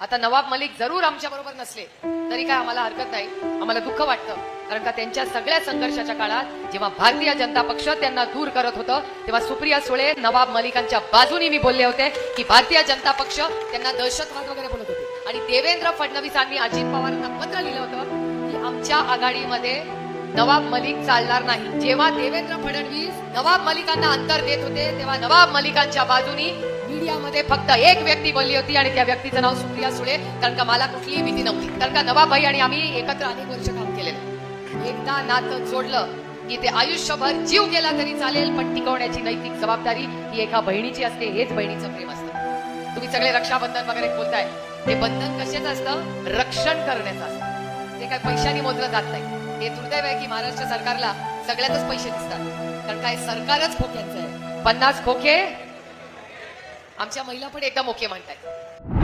आता नवाब मलिक जरूर आमच्या बरोबर नसले. तरी काय आम्हाला हरकत नाही? आम्हाला दुःख वाटतं. कारण का त्यांच्या सगळ्या संघर्षाच्या काळात जेव्हा भारतीय जनता पक्ष त्यांना दूर करत होतं तेव्हा सुप्रिया सुळे नवाब मलिकांच्या बाजूनी मी बोलले होते की भारतीय जनता पक्ष त्यांना दहशतवाद वगैरे बोलत होते. आणि देवेंद्र फडणवीसांनी अजित पवारांना पत्र लिहिलं होतं की आमच्या आघाडीमध्ये नवाब मलिक चालणार नाही. जेव्हा देवेंद्र फडणवीस नवाब मलिकांना अंतर देत होते तेव्हा नवाब मलिकांच्या बाजूनी मीडियामध्ये फक्त एक व्यक्ती बोलली होती आणि त्या व्यक्तीचं नाव सुप्रिया सुळे. कारण का मला कुठलीही भीती नव्हती. कारण का नवाबाई आणि आम्ही एकत्र अनेक वर्ष काम केलेलं. एकदा नातं जोडलं की ते आयुष्यभर जीव गेला तरी चालेल पण टिकवण्याची नैतिक जबाबदारी ही एका बहिणीची असते हेच बहिणीचं प्रेम असतं. तुम्ही सगळे रक्षाबंधन वगैरे बोलताय. ते बंधन कशाचं असतं? रक्षण करण्याचं असतं. ते काय पैशाने मोजलं जात नाही. हे दुर्दैव आहे की महाराष्ट्र सरकारला सगळ्यातच पैसे दिसतात. कारण काय सरकारच खोक्यांचं आहे. पन्नास खोके आमच्या महिला पण एकदा ओके म्हणतात